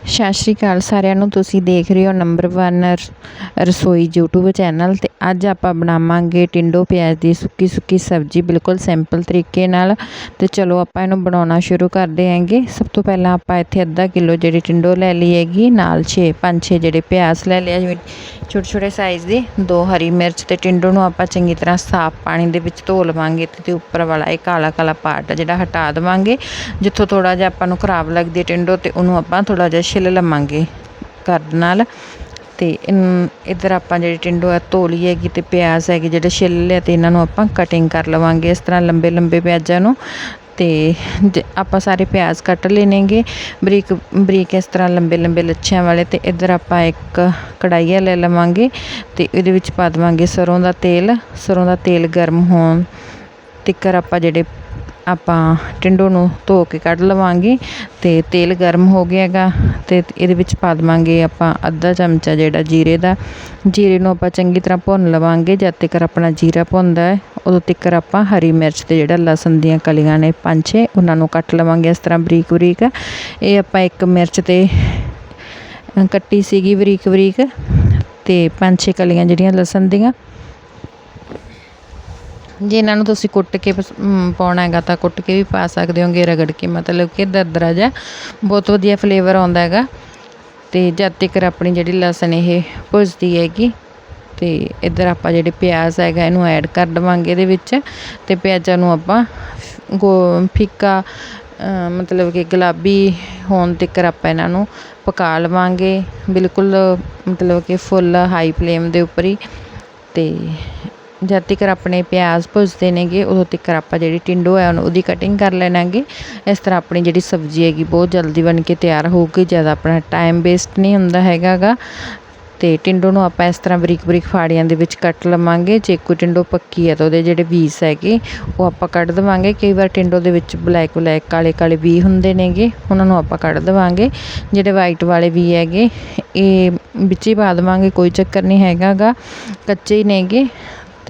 ਸਤਿ ਸ਼੍ਰੀ ਅਕਾਲ ਸਾਰਿਆਂ ਨੂੰ, ਤੁਸੀਂ ਦੇਖ ਰਹੇ ਹੋ ਨੰਬਰ 1 ਰਸੋਈ YouTube ਚੈਨਲ ਤੇ ਅੱਜ ਆਪਾਂ ਬਣਾਵਾਂਗੇ ਟਿੰਡੋ ਪਿਆਜ਼ ਦੀ ਸੁੱਕੀ ਸੁੱਕੀ ਸਬਜ਼ੀ, ਬਿਲਕੁਲ ਸਿੰਪਲ ਤਰੀਕੇ ਨਾਲ। ਤੇ ਚਲੋ ਆਪਾਂ ਇਹਨੂੰ ਬਣਾਉਣਾ ਸ਼ੁਰੂ ਕਰਦੇ ਹਾਂਗੇ। ਸਭ ਤੋਂ ਪਹਿਲਾਂ ਆਪਾਂ ਇੱਥੇ ਅੱਧਾ ਕਿਲੋ ਜਿਹੜੀ ਟਿੰਡੋ ਲੈ ਲਈ ਹੈਗੀ, ਨਾਲ 6 5 6 ਜਿਹੜੇ ਪਿਆਜ਼ ਲੈ ਲਿਆ ਜਿਵੇਂ ਛੋਟੇ ਛੋਟੇ ਸਾਈਜ਼ ਦੇ। ਦੋ ਹਰੀ ਮਿਰਚ ਤੇ ਟਿੰਡੋ ਨੂੰ ਆਪਾਂ ਚੰਗੀ ਤਰ੍ਹਾਂ ਸਾਫ਼ ਪਾਣੀ ਦੇ ਵਿੱਚ ਧੋ ਲਵਾਂਗੇ ਤੇ ਉੱਪਰ ਵਾਲਾ ਇਹ ਕਾਲਾ ਕਾਲਾ ਪਾਰਟ ਜਿਹੜਾ ਹਟਾ ਦੇਵਾਂਗੇ। ਜਿੱਥੋਂ ਥੋੜਾ ਜਿਹਾ ਆਪਾਂ ਨੂੰ ਖਰਾਬ ਲੱਗਦੀ ਹੈ ਟਿੰਡੋ ਤੇ ਉਹਨੂੰ ਆਪਾਂ ਥੋੜਾ ਜਿਹਾ ਛਿੱਲ ਲਵਾਂਗੇ ਕਰਦ ਨਾਲ। ਤੇ ਇਧਰ ਆਪਾਂ ਜਿਹੜੇ ਟਿੰਡੋ ਆ, ਧੋਲੀ ਹੈਗੀ ਤੇ ਪਿਆਜ਼ ਹੈਗੇ ਜਿਹੜੇ ਛਿੱਲ ਲਿਆ ਤੇ ਇਹਨਾਂ ਨੂੰ ਆਪਾਂ ਕਟਿੰਗ ਕਰ ਲਵਾਂਗੇ ਇਸ ਤਰ੍ਹਾਂ ਲੰਬੇ ਲੰਬੇ ਪਿਆਜ਼ਾਂ ਨੂੰ। ਤੇ ਆਪਾਂ ਸਾਰੇ ਪਿਆਜ਼ ਕੱਟ ਲੈਣੇਗੇ ਬਰੀਕ ਬਰੀਕ ਇਸ ਤਰ੍ਹਾਂ ਲੰਬੇ ਲੰਬੇ ਲੱਛਿਆਂ ਵਾਲੇ ਤੇ ਇਧਰ ਆਪਾਂ ਇੱਕ ਕੜਾਈਆ ਲੈ ਲਵਾਂਗੇ ਤੇ ਇਹਦੇ ਵਿੱਚ ਪਾ ਦਵਾਂਗੇ ਸਰੋਂ ਦਾ ਤੇਲ। ਸਰੋਂ ਦਾ ਤੇਲ ਗਰਮ ਹੋਣ ਤਿੱਕਰ ਆਪਾਂ ਜਿਹੜੇ ਆਪਾਂ ਟਿੰਡੋ ਨੂੰ ਧੋ ਕੇ ਕੱਢ ਲਵਾਂਗੇ ਤੇ ਤੇਲ ਗਰਮ ਹੋ ਗਿਆ ਹੈਗਾ ਤੇ ਇਹਦੇ ਵਿੱਚ ਪਾ ਦਵਾਂਗੇ ਆਪਾਂ ਅੱਧਾ ਚਮਚਾ ਜਿਹੜਾ ਜੀਰੇ ਦਾ। ਜੀਰੇ ਨੂੰ ਆਪਾਂ ਚੰਗੀ ਤਰ੍ਹਾਂ ਭੁੰਨ ਲਵਾਂਗੇ, ਜਦ ਤੱਕ ਆਪਣਾ ਜੀਰਾ ਭੁੰਨਦਾ ਹੈ, ਉਦੋਂ ਤੱਕ ਆਪਾਂ ਹਰੀ ਮਿਰਚ ਤੇ ਜਿਹੜਾ ਲਸਣ ਦੀਆਂ ਕਲੀਆਂ ਨੇ ਪੰਜ ਛੇ, ਉਹਨਾਂ ਨੂੰ ਕੱਟ ਲਵਾਂਗੇ ਇਸ ਤਰ੍ਹਾਂ ਬਰੀਕ ਬਰੀਕ ਇਹ ਆਪਾਂ ਇੱਕ ਮਿਰਚ ਤੇ ਕੱਟੀ ਸੀਗੀ ਬਰੀਕ ਬਰੀਕ ਤੇ ਪੰਜ ਛੇ ਕਲੀਆਂ ਜਿਹੜੀਆਂ ਲਸਣ ਦੀਆਂ ਜੇ ਇਹਨਾਂ ਨੂੰ ਤੁਸੀਂ ਕੁੱਟ ਕੇ ਪਾਉਣਾ ਹੈਗਾ ਤਾਂ ਕੁੱਟ ਕੇ ਵੀ ਪਾ ਸਕਦੇ ਹੋਗੇ ਰਗੜ ਕੇ। ਮਤਲਬ ਕਿ ਦਰਦਰਾ ਜਿਹਾ ਬਹੁਤ ਵਧੀਆ ਫਲੇਵਰ ਆਉਂਦਾ ਹੈਗਾ। ਤੇ ਜਦ ਤੱਕ ਆਪਣੀ ਜਿਹੜੀ ਲਸਣ ਇਹ ਭੁੱਜਦੀ ਹੈਗੀ, ਤੇ ਇੱਧਰ ਆਪਾਂ ਜਿਹੜੇ ਪਿਆਜ਼ ਹੈਗਾ, ਇਹਨੂੰ ਐਡ ਕਰ ਦਵਾਂਗੇ ਇਹਦੇ ਵਿੱਚ। ਤੇ ਪਿਆਜ਼ਾਂ ਨੂੰ ਆਪਾਂ ਗੋ, ਫਿੱਕਾ ਮਤਲਬ ਕਿ ਗੁਲਾਬੀ ਹੋਣ ਤੱਕ ਆਪਾਂ ਇਹਨਾਂ ਨੂੰ ਪਕਾ ਲਵਾਂਗੇ। ਬਿਲਕੁਲ, ਮਤਲਬ ਕਿ ਫੁੱਲ ਹਾਈ ਫਲੇਮ ਦੇ ਉੱਪਰ ਹੀ। ਤੇ ਜਦ ਤੱਕ ਆਪਣੇ ਪਿਆਜ਼ ਭੁੱਜਦੇ ਨੇਗੇ, ਉਦੋਂ ਤੱਕ ਆਪਾਂ ਜਿਹੜੀ ਟਿੰਡੋ ਹੈ, ਉਹਨੂੰ ਉਹਦੀ ਕਟਿੰਗ ਕਰ ਲੈਣਾਗੇ। ਇਸ ਤਰ੍ਹਾਂ ਆਪਣੀ ਜਿਹੜੀ ਸਬਜ਼ੀ ਹੈਗੀ, ਬਹੁਤ ਜਲਦੀ ਬਣ ਕੇ ਤਿਆਰ ਹੋਊਗੀ ਜ਼ਿਆਦਾ ਆਪਣਾ ਟਾਈਮ ਵੇਸਟ ਨਹੀਂ ਹੁੰਦਾ ਹੈਗਾਗਾ। ਤੇ ਟਿੰਡੋ ਨੂੰ ਆਪਾਂ ਇਸ ਤਰ੍ਹਾਂ ਬਰੀਕ ਬਰੀਕ ਫਾੜੀਆਂ ਦੇ ਵਿੱਚ ਕੱਟ ਲਵਾਂਗੇ। ਜੇ ਕੋਈ ਟਿੰਡੋ ਪੱਕੀ ਹੈ, ਤਾਂ ਉਹਦੇ ਜਿਹੜੇ ਬੀਜ ਹੈਗੇ, ਉਹ ਆਪਾਂ ਕੱਢ ਦਵਾਂਗੇ। ਕਈ ਵਾਰ ਟਿੰਡੋ ਦੇ ਵਿੱਚ ਬਲੈਕ ਬਲੈਕ ਕਾਲੇ ਕਾਲੇ ਬੀ ਹੁੰਦੇ ਨੇਗੇ, ਉਹਨਾਂ ਨੂੰ ਆਪਾਂ ਕੱਢ ਦਵਾਂਗੇ। ਜਿਹੜੇ ਵਾਈਟ ਵਾਲੇ ਬੀ ਹੈਗੇ, ਇਹ ਵਿੱਚ ਹੀ ਪਾ ਦਵਾਂਗੇ, ਕੋਈ ਚੱਕਰ ਨਹੀਂ ਹੈਗਾਗਾ। ਕੱਚੇ ਹੀ ਨੇਗੇ।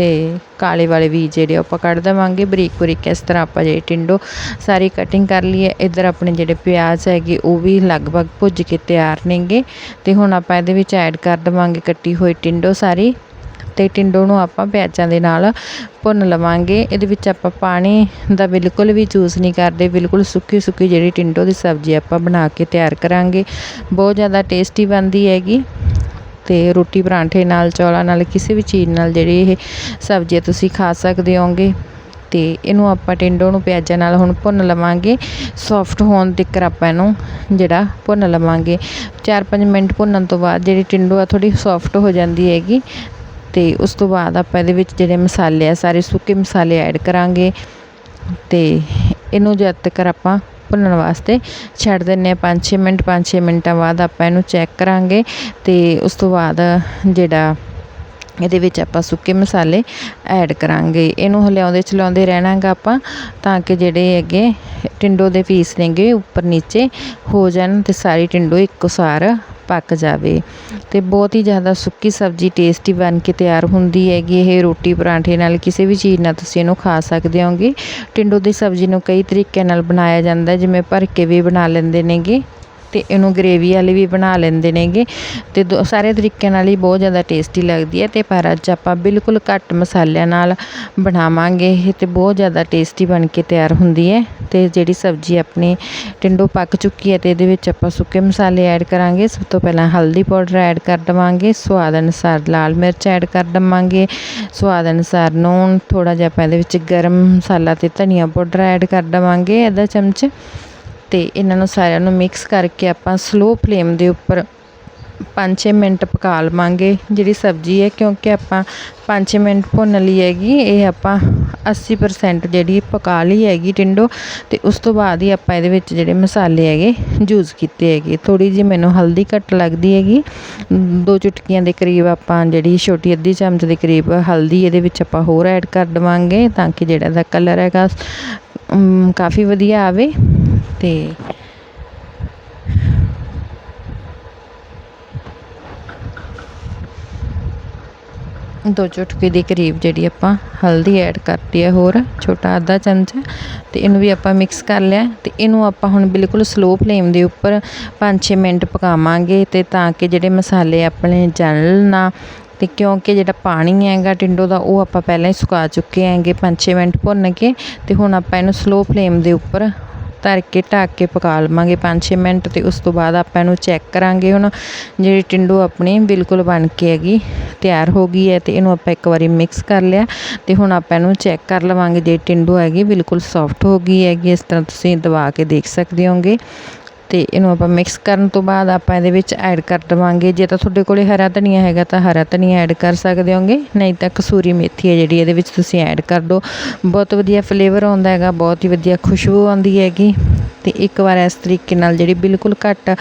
ਤੇ ਕਾਲੇ ਵਾਲੇ ਵੀ ਜਿਹੜੇ ਆਪਾਂ ਕੱਢ ਦੇਵਾਂਗੇ, ਬਰੀਕ ਬਰੀਕ ਇਸ ਤਰ੍ਹਾਂ ਆਪਾਂ ਜਿਹੜੀ ਟਿੰਡੋ ਸਾਰੀ ਕਟਿੰਗ ਕਰ ਲਈ ਹੈ ਇੱਧਰ ਆਪਣੇ ਜਿਹੜੇ ਪਿਆਜ਼ ਹੈਗੇ, ਉਹ ਵੀ ਲਗਭਗ ਭੁੱਜ ਕੇ ਤਿਆਰ ਨੇਗੇ। ਤੇ ਹੁਣ ਆਪਾਂ ਇਹਦੇ ਵਿੱਚ ਐਡ ਕਰ ਦੇਵਾਂਗੇ ਕੱਟੀ ਹੋਈ ਟਿੰਡੋ ਸਾਰੀ। ਤੇ ਟਿੰਡੋ ਨੂੰ ਆਪਾਂ ਪਿਆਜ਼ਾਂ ਦੇ ਨਾਲ ਭੁੰਨ ਲਵਾਂਗੇ। ਇਹਦੇ ਵਿੱਚ ਆਪਾਂ ਪਾਣੀ ਦਾ ਬਿਲਕੁਲ ਵੀ ਯੂਜ਼ ਨਹੀਂ ਕਰਦੇ। ਬਿਲਕੁਲ ਸੁੱਕੀ ਸੁੱਕੀ ਜਿਹੜੀ ਟਿੰਡੋ ਦੀ ਸਬਜ਼ੀ ਆਪਾਂ ਬਣਾ ਕੇ ਤਿਆਰ ਕਰਾਂਗੇ। ਬਹੁਤ ਜ਼ਿਆਦਾ ਟੇਸਟੀ ਬਣਦੀ ਹੈਗੀ। ਤੇ ਰੋਟੀ ਪਰਾਂਠੇ ਨਾਲ, ਚੌਲਾਂ ਨਾਲ, ਕਿਸੇ ਵੀ ਚੀਜ਼ ਨਾਲ ਜਿਹੜੀ ਇਹ ਸਬਜ਼ੀ ਤੁਸੀਂ ਖਾ ਸਕਦੇ ਹੋਗੇ ਤੇ ਇਹਨੂੰ ਆਪਾਂ ਟਿੰਡੋ ਨੂੰ ਪਿਆਜ਼ਾਂ ਨਾਲ ਹੁਣ ਭੁੰਨ ਲਵਾਂਗੇ। ਸੌਫਟ ਹੋਣ ਤੱਕ ਆਪਾਂ ਇਹਨੂੰ ਜਿਹੜਾ ਭੁੰਨ ਲਵਾਂਗੇ। 4-5 ਮਿੰਟ ਭੁੰਨਣ ਤੋਂ ਬਾਅਦ ਜਿਹੜੀ ਟਿੰਡੋ ਆ ਥੋੜੀ ਸੌਫਟ ਹੋ ਜਾਂਦੀ ਹੈਗੀ। ਤੇ ਉਸ ਤੋਂ ਬਾਅਦ ਆਪਾਂ ਇਹਦੇ ਵਿੱਚ ਜਿਹੜੇ ਮਸਾਲੇ ਆ, ਸਾਰੇ ਸੁੱਕੇ ਮਸਾਲੇ ਐਡ ਕਰਾਂਗੇ। ਤੇ ਇਹਨੂੰ ਜਦ ਤੱਕ ਆਪਾਂ ਭੁੰਨਣ ਵਾਸਤੇ ਛੱਡ ਦਿੰਨੇ ਆ 5-6 ਮਿੰਟ 5-6 ਮਿੰਟਾਂ ਬਾਅਦ ਆਪਾਂ ਇਹਨੂੰ ਚੈੱਕ ਕਰਾਂਗੇ ਤੇ ਉਸ ਤੋਂ ਬਾਅਦ ਜਿਹੜਾ ਇਹਦੇ ਵਿੱਚ ਆਪਾਂ ਸੁੱਕੇ ਮਸਾਲੇ ਐਡ ਕਰਾਂਗੇ। ਇਹਨੂੰ ਹਿਲਾਉਂਦੇ ਚਲਾਉਂਦੇ ਰਹਿਣਾਗਾ ਆਪਾਂ ਤਾਂ ਕਿ ਜਿਹੜੇ ਹੈਗੇ ਟਿੰਡੋ ਦੇ ਪੀਸ ਨੇਗੇ ਉੱਪਰ ਨੀਚੇ ਹੋ ਜਾਣ ਤੇ ਸਾਰੀ ਟਿੰਡੋ ਇੱਕੋ ਸਾਰ ਪੱਕ ਜਾਵੇ ਅਤੇ ਬਹੁਤ ਹੀ ਜ਼ਿਆਦਾ ਸੁੱਕੀ ਸਬਜ਼ੀ ਟੇਸਟੀ ਬਣ ਕੇ ਤਿਆਰ ਹੁੰਦੀ ਹੈਗੀ ਇਹ ਰੋਟੀ ਪਰਾਂਠੇ ਨਾਲ, ਕਿਸੇ ਵੀ ਚੀਜ਼ ਨਾਲ ਤੁਸੀਂ ਇਹਨੂੰ ਖਾ ਸਕਦੇ ਹੋਗੇ। ਟਿੰਡੋ ਦੀ ਸਬਜ਼ੀ ਨੂੰ ਕਈ ਤਰੀਕਿਆਂ ਨਾਲ ਬਣਾਇਆ ਜਾਂਦਾ, ਜਿਵੇਂ ਭਰ ਕੇ ਵੀ ਬਣਾ ਲੈਂਦੇ ਨੇਗੇ। ਅਤੇ ਇਹਨੂੰ ਗ੍ਰੇਵੀ ਵਾਲੀ ਵੀ ਬਣਾ ਲੈਂਦੇ ਨੇਗੇ। ਅਤੇ ਦੋ, ਸਾਰੇ ਤਰੀਕੇ ਨਾਲ ਹੀ ਬਹੁਤ ਜ਼ਿਆਦਾ ਟੇਸਟੀ ਲੱਗਦੀ ਹੈ ਅਤੇ ਪਰ ਅੱਜ ਆਪਾਂ ਬਿਲਕੁਲ ਘੱਟ ਮਸਾਲਿਆਂ ਨਾਲ ਬਣਾਵਾਂਗੇ। ਇਹ ਅਤੇ ਬਹੁਤ ਜ਼ਿਆਦਾ ਟੇਸਟੀ ਬਣ ਕੇ ਤਿਆਰ ਹੁੰਦੀ ਹੈ ਅਤੇ ਜਿਹੜੀ ਸਬਜ਼ੀ ਆਪਣੀ ਟਿੰਡੋ ਪੱਕ ਚੁੱਕੀ ਹੈ ਅਤੇ ਇਹਦੇ ਵਿੱਚ ਆਪਾਂ ਸੁੱਕੇ ਮਸਾਲੇ ਐਡ ਕਰਾਂਗੇ। ਸਭ ਤੋਂ ਪਹਿਲਾਂ ਹਲਦੀ ਪਾਊਡਰ ਐਡ ਕਰ ਦੇਵਾਂਗੇ। ਸਵਾਦ ਅਨੁਸਾਰ ਲਾਲ ਮਿਰਚ ਐਡ ਕਰ ਦੇਵਾਂਗੇ। ਸਵਾਦ ਅਨੁਸਾਰ ਨੂਣ ਥੋੜ੍ਹਾ ਜਿਹਾ ਆਪਾਂ ਇਹਦੇ ਵਿੱਚ ਗਰਮ ਮਸਾਲਾ ਅਤੇ ਧਨੀਆ ਪਾਊਡਰ ਐਡ ਕਰ ਦੇਵਾਂਗੇ ਅੱਧਾ ਚਮਚ। ਅਤੇ ਇਹਨਾਂ ਨੂੰ ਸਾਰਿਆਂ ਨੂੰ ਮਿਕਸ ਕਰਕੇ ਆਪਾਂ ਸਲੋ ਫਲੇਮ ਦੇ ਉੱਪਰ 5-6 ਮਿੰਟ ਪਕਾ ਲਵਾਂਗੇ। ਜਿਹੜੀ ਸਬਜ਼ੀ ਹੈ, ਕਿਉਂਕਿ ਆਪਾਂ 5-6 ਮਿੰਟ ਭੁੰਨ ਲਈ ਹੈਗੀ, ਇਹ ਆਪਾਂ 80% ਜਿਹੜੀ ਪਕਾ ਲਈ ਹੈਗੀ ਟਿੰਡੋ ਤੇ ਉਸ ਤੋਂ ਬਾਅਦ ਹੀ ਆਪਾਂ ਇਹਦੇ ਵਿੱਚ ਜਿਹੜੇ ਮਸਾਲੇ ਹੈਗੇ ਯੂਜ਼ ਕੀਤੇ ਹੈਗੇ। ਥੋੜੀ ਜਿਹੀ ਮੈਨੂੰ ਹਲਦੀ ਘੱਟ ਲੱਗਦੀ ਹੈਗੀ। ਦੋ ਚੁਟਕੀਆਂ ਦੇ ਕਰੀਬ ਆਪਾਂ ਜਿਹੜੀ ਛੋਟੀ ਅੱਧੀ ਚਮਚ ਦੇ ਕਰੀਬ ਹਲਦੀ ਇਹਦੇ ਵਿੱਚ ਆਪਾਂ ਹੋਰ ਐਡ ਕਰ ਦਵਾਂਗੇ ਤਾਂ ਕਿ ਜਿਹੜਾ ਦਾ ਕਲਰ ਹੈਗਾ ਕਾਫੀ ਵਧੀਆ ਆਵੇ। ਤੇ ਦੋ ਚੁਟਕੀ ਦੇ ਕਰੀਬ ਜਿਹੜੀ ਆਪਾਂ ਹਲਦੀ ਐਡ ਕਰਤੀ ਹੈ ਹੋਰ, ਛੋਟਾ ਅੱਧਾ ਚਮਚਾ ਤੇ ਇਹਨੂੰ ਵੀ ਆਪਾਂ ਮਿਕਸ ਕਰ ਲਿਆ ਤੇ ਇਹਨੂੰ ਆਪਾਂ ਹੁਣ ਬਿਲਕੁਲ ਸਲੋ ਫਲੇਮ ਦੇ ਉੱਪਰ 5-6 ਮਿੰਟ ਪਕਾਵਾਂਗੇ ਤੇ ਤਾਂ ਕਿ ਜਿਹੜੇ ਮਸਾਲੇ ਆਪਣੇ ਜਲ ਨਾ ਤੇ ਕਿਉਂਕਿ ਜਿਹੜਾ ਪਾਣੀ ਹੈਗਾ ਟਿੰਡੋ ਦਾ ਉਹ ਆਪਾਂ ਪਹਿਲਾਂ ਹੀ ਸੁਕਾ ਚੁੱਕੇ ਹੈਗੇ 5-6 ਮਿੰਟ ਭੁੰਨ ਕੇ ਤੇ ਹੁਣ ਆਪਾਂ ਇਹਨੂੰ ਸਲੋ ਫਲੇਮ ਦੇ ਉੱਪਰ ਧਰ ਕੇ ਢੱਕ ਕੇ ਪਕਾ ਲਵਾਂਗੇ 5-6 ਮਿੰਟ ਤੇ ਉਸ ਤੋਂ ਬਾਅਦ ਆਪਾਂ ਇਹਨੂੰ ਚੈੱਕ ਕਰਾਂਗੇ ਹੁਣ। ਜਿਹੜੀ ਟਿੰਡੋ ਆਪਣੀ ਬਿਲਕੁਲ ਬਣ ਕੇ ਹੈਗੀ, ਤਿਆਰ ਹੋ ਗਈ ਹੈ ਤੇ ਇਹਨੂੰ ਆਪਾਂ ਇੱਕ ਵਾਰੀ ਮਿਕਸ ਕਰ ਲਿਆ। ਤੇ ਹੁਣ ਆਪਾਂ ਇਹਨੂੰ ਚੈੱਕ ਕਰ ਲਵਾਂਗੇ ਜੇ ਟਿੰਡੋ ਹੈਗੀ ਬਿਲਕੁਲ ਸੌਫਟ ਹੋ ਗਈ ਹੈਗੀ, ਇਸ ਤਰ੍ਹਾਂ ਤੁਸੀਂ ਦਬਾ ਕੇ ਦੇਖ ਸਕਦੇ ਹੋਗੇ। ਅਤੇ ਇਹਨੂੰ ਆਪਾਂ ਮਿਕਸ ਕਰਨ ਤੋਂ ਬਾਅਦ ਆਪਾਂ ਇਹਦੇ ਵਿੱਚ ਐਡ ਕਰ ਦੇਵਾਂਗੇ। ਜੇ ਤਾਂ ਤੁਹਾਡੇ ਕੋਲ ਹਰਾ ਧਨੀਆ ਹੈਗਾ ਤਾਂ ਹਰਾ ਧਨੀਆ ਐਡ ਕਰ ਸਕਦੇ ਹੋਗੇ। ਨਹੀਂ ਤਾਂ ਕਸੂਰੀ ਮੇਥੀ ਹੈ ਜਿਹੜੀ ਇਹਦੇ ਵਿੱਚ ਤੁਸੀਂ ਐਡ ਕਰ ਦਿਓ ਬਹੁਤ ਵਧੀਆ ਫਲੇਵਰ ਆਉਂਦਾ ਹੈਗਾ, ਬਹੁਤ ਹੀ ਵਧੀਆ ਖੁਸ਼ਬੂ ਆਉਂਦੀ ਹੈਗੀ। ਤੇ ਇੱਕ ਵਾਰ ਇਸ ਤਰੀਕੇ ਨਾਲ ਜਿਹੜੀ ਬਿਲਕੁਲ ਘੱਟ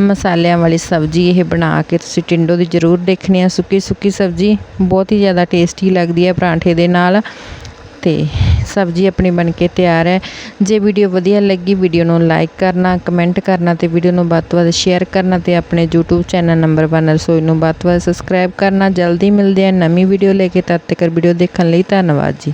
ਮਸਾਲਿਆਂ ਵਾਲੀ ਸਬਜ਼ੀ ਇਹ ਬਣਾ ਕੇ ਤੁਸੀਂ ਟਿੰਡੋ ਦੀ ਜ਼ਰੂਰ ਦੇਖਣੀ ਆ ਸੁੱਕੀ ਸੁੱਕੀ ਸਬਜ਼ੀ ਬਹੁਤ ਹੀ ਜ਼ਿਆਦਾ ਟੇਸਟੀ ਲੱਗਦੀ ਹੈ ਪਰਾਂਠੇ ਦੇ ਨਾਲ। ਅਤੇ ਸਬਜ਼ੀ ਆਪਣੀ ਬਣ ਕੇ ਤਿਆਰ ਹੈ। ਜੇ ਵੀਡੀਓ ਵਧੀਆ ਲੱਗੀ, ਵੀਡੀਓ ਨੂੰ ਲਾਈਕ ਕਰਨਾ ਕਮੈਂਟ ਕਰਨਾ ਅਤੇ ਵੀਡੀਓ ਨੂੰ ਵੱਧ ਤੋਂ ਵੱਧ ਸ਼ੇਅਰ ਕਰਨਾ ਅਤੇ ਆਪਣੇ YouTube ਚੈਨਲ ਨੰਬਰ 1 ਰਸੋਈ ਨੂੰ ਵੱਧ ਤੋਂ ਵੱਧ ਸਬਸਕ੍ਰਾਈਬ ਕਰਨਾ। ਜਲਦੀ ਮਿਲਦੇ ਆ ਨਵੀਂ ਵੀਡੀਓ ਲੈ ਕੇ, ਤਦ ਤੱਕ ਵੀਡੀਓ ਦੇਖਣ ਲਈ ਧੰਨਵਾਦ ਜੀ।